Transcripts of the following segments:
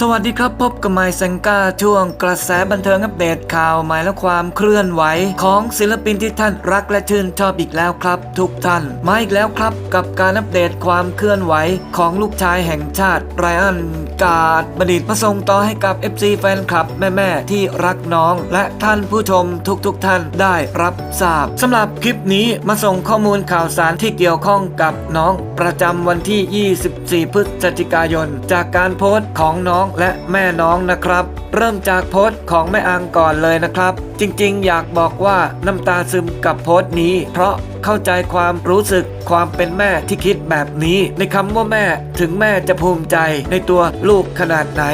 สวัสดีครับพบกับไมค์แซงกาช่วงกระแสบันเทิงอัปเดตข่าวใหม่และความเคลื่อนไหว ของศิลปินที่ท่านรักและชื่นชอบอีกแล้วครับ ทุกท่าน มาอีกแล้วครับกับการอัปเดตความเคลื่อนไหวของลูกชายแห่งชาติไรอันกาดบดิตประสงค์ต่อให้กับ FC แฟนคลับ แม่ๆที่รักน้อง และท่านผู้ชมทุกๆทท่านได้รับทราบสำหรับคลิปนี้มาส่งข้อมูลข่าวสารที่เกี่ยวข้องกับน้องประจำวันที่ 24 พฤศจิกายน จากการโพสต์ของน้องและแม่น้องนะครับ เริ่มจากโพสต์ของแม่อังก่อนเลยนะครับ จริงๆ อยากบอกว่าน้ำตาซึมกับโพสต์นี้ เพราะเข้าใจความรู้สึกความเป็นแม่ที่คิดแบบนี้ ในคำว่าแม่ถึงแม่จะภูมิใจในตัวลูกขนาดไหน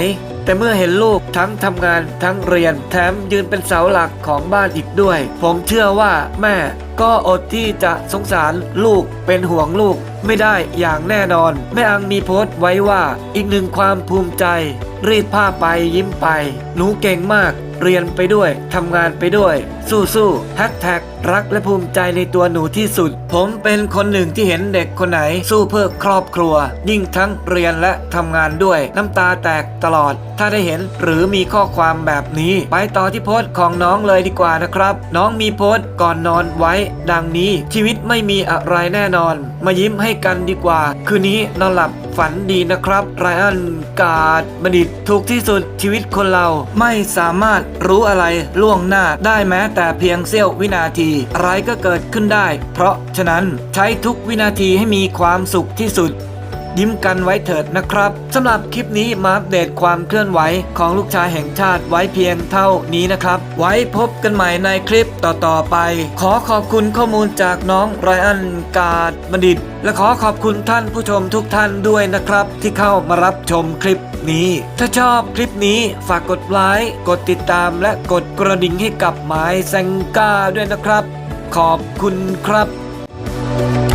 แต่เมื่อเห็นลูกทั้งทำงานทั้งเรียน แถมยืนเป็นเสาหลักของบ้านอีกด้วย ผมเชื่อว่าแม่ก็อดที่จะสงสารลูกเป็นห่วงลูกไม่ได้อย่างแน่นอน แม่อังมีโพสต์ไว้ว่าอีกหนึ่งความภูมิใจ รีดผ้าไปยิ้มไป หนูเก่งมาก เรียนไปด้วยทำงานไปด้วย สู้ๆแฮชแท็กรักและภูมิใจในตัวหนูที่สุด ผมเป็นคนหนึ่งที่เห็นเด็กคนไหน สู้เพื่อครอบครัว ยิ่งทั้งเรียนและทำงานด้วย น้ำตาแตกตลอด ถ้าได้เห็นหรือมีข้อความแบบนี้ ไปต่อที่โพสต์ของน้องเลยดีกว่านะครับ น้องมีโพสต์ก่อนนอนไว้ดังนี้ชีวิตไม่มีอะไรแน่นอน มายิ้มให้กันดีกว่า คืนนี้นอนหลับฝันดีนะครับไรอันกาดบดิตถูกที่สุดชีวิตคนเราไม่สามารถรู้อะไรล่วงหน้าได้แม้แต่เพียงเสี้ยววินาที อะไรก็เกิดขึ้นได้ เพราะฉะนั้นใช้ทุกวินาทีให้มีความสุขที่สุด ยิ้มกันไว้เถิดนะครับสำหรับคลิปนี้มาอัปเดตความเคลื่อนไหวของลูกชายแห่งชาติไว้เพียงเท่านี้นะครับ ไว้พบกันใหม่ในคลิปต่อๆไป ขอขอบคุณข้อมูลจากน้องไรอันกาดบัณฑิต และขอขอบคุณท่านผู้ชมทุกท่านด้วยนะครับ ที่เข้ามารับชมคลิปนี้ ถ้าชอบคลิปนี้ฝากกดไลค์กดติดตามและกดกระดิ่งให้กับหมายแซงก้าด้วยนะครับ ขอบคุณครับ